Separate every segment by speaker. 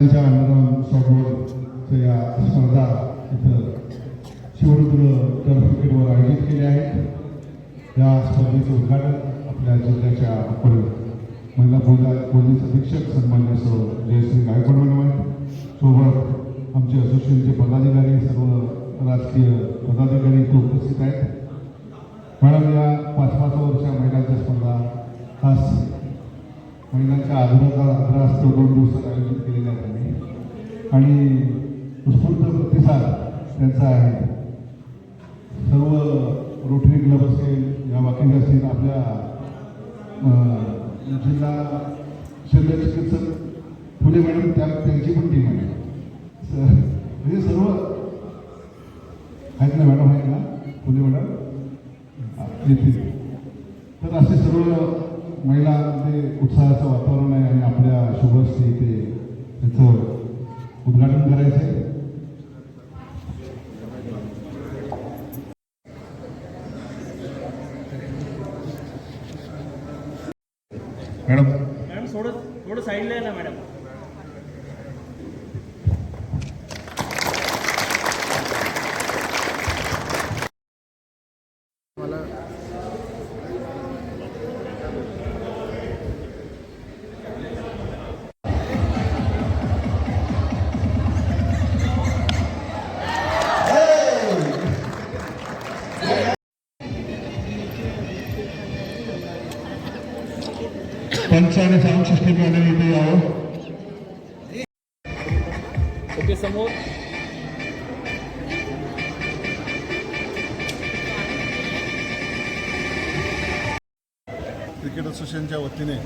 Speaker 1: त्यांच्या अंडरग्राऊंड सॉफ्टवेअरच्या या स्पर्धा इथं शिवरुद्र टर्फ क्रिकेटवर आयोजित केल्या आहेत. या स्पर्धेचं उद्घाटन आपल्या जिल्ह्याच्या अपर महिला पोलीस पोलीस अधीक्षक सन्मान्य सौ जयश्री गायकवाड मॅडम आहेत. सोबत आमचे असोसिएशनचे पदाधिकारी सर्व राजकीय पदाधिकारी इथे उपस्थित आहेत. मॅडम या पाच पाच वर्षा महिलांच्या स्पर्धा खास महिलांच्या आग्रह आग्रहास्तव दोन दिवसात आयोजित केलेल्या आहे आम्ही आणि उत्स्फूर्त प्रतिसाद त्यांचा आहे. सर्व रोटरी क्लब असेल या बाकीचे असतील आपल्या जिल्हा शल्य चिकित्सक फुले मॅडम त्या त्यांची पण टीम आहे. म्हणजे सर्व आहेत ना मॅडम आहेत ना? फुले मॅडम? येतील. तर असे सर्व महिलांमध्ये उत्साहाचं वातावरण आहे आणि आपल्या शुभस्ते इथे त्याचं उद्घाटन करायचं आहे मॅडम.
Speaker 2: मॅडम थोडं थोडं साईडला आहे ना मॅडम.
Speaker 1: पंच आणि साऊंड सिस्टीम वाल्याने इथे यावं
Speaker 2: ओके समोर
Speaker 3: क्रिकेट असोसिएशनच्या वतीने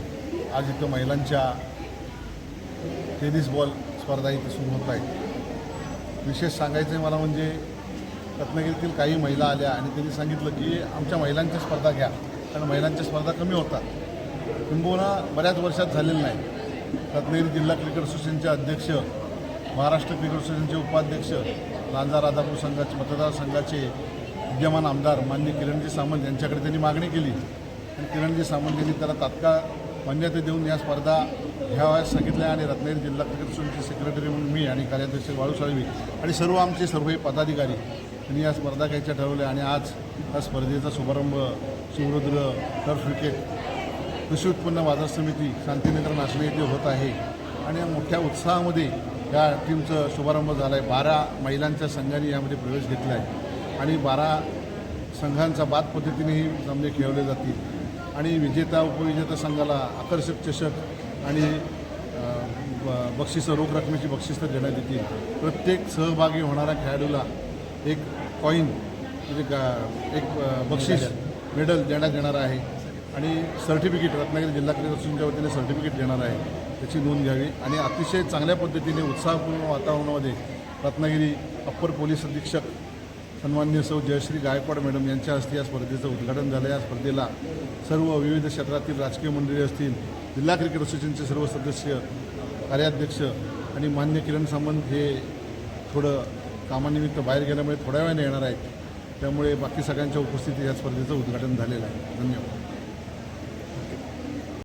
Speaker 3: आज इथं महिलांच्या टेनिस बॉल स्पर्धा इथे सुरू होत आहेत. विशेष सांगायचं मला म्हणजे रत्नागिरीतील काही महिला आल्या आणि त्यांनी सांगितलं की आमच्या महिलांच्या स्पर्धा घ्या. कारण महिलांच्या स्पर्धा कमी होतात. किंबहुना बऱ्याच वर्षात झालेलं नाही. रत्नागिरी जिल्हा क्रिकेट असोसिएशनचे अध्यक्ष महाराष्ट्र क्रिकेट असोसिएशनचे उपाध्यक्ष लांजा राजापूर संघाचे मतदारसंघाचे विद्यमान आमदार मान्य किरणजी सामंत यांच्याकडे त्यांनी मागणी केली. आणि किरणजी सामंत यांनी त्याला तात्काळ मान्यता देऊन या स्पर्धा घ्याव्यास सांगितल्या. आणि रत्नागिरी जिल्हा क्रिकेट सेक्रेटरी म्हणून मी आणि कार्याध्यक्ष वाळू साळवी आणि सर्व आमचे सर्व पदाधिकारी यांनी या स्पर्धा घ्यायच्या ठरवल्या. आणि आज या स्पर्धेचा शुभारंभ शिवरुद्र टर्फ क्रिकेट कृषी उत्पन्न बाजार समिती शांतीनगर नाशने येथे होत आहे. आणि या मोठ्या उत्साहामध्ये या टीमचा शुभारंभ झाला आहे बारा महिलांच्या संघाने यामध्ये प्रवेश घेतला आहे आणि बारा संघांचा बाद पद्धतीनेही सामने खेळवले जातील. आणि विजेता उपविजेता संघाला आकर्षक चषक आणि ब- बक्षिसं रोख रकमेची बक्षिसं देण्यात येतील. प्रत्येक सहभागी होणाऱ्या खेळाडूला एक कॉईन म्हणजे गा एक बक्षीस मेडल देण्यात येणार आहे. आणि सर्टिफिकेट रत्नागिरी जिल्हा क्रिकेट असोसिएशनच्या वतीने सर्टिफिकेट देणार आहे. त्याची नोंद घ्यावी. आणि अतिशय चांगल्या पद्धतीने उत्साहपूर्ण वातावरणामध्ये रत्नागिरी अप्पर पोलीस अधीक्षक सन्मान्य सौ जयश्री गायकवाड मॅडम यांच्या हस्ते या स्पर्धेचं उद्घाटन झालं. या स्पर्धेला सर्व विविध क्षेत्रातील राजकीय मंडळी असतील जिल्हा क्रिकेट असोसिएशनचे सर्व सदस्य कार्याध्यक्ष आणि मान्य किरण सामंत हे थोडं कामानिमित्त बाहेर गेल्यामुळे थोड्या वेळाने येणार आहेत. त्यामुळे बाकी सगळ्यांच्या उपस्थितीत या स्पर्धेचं उद्घाटन झालेलं आहे. धन्यवाद.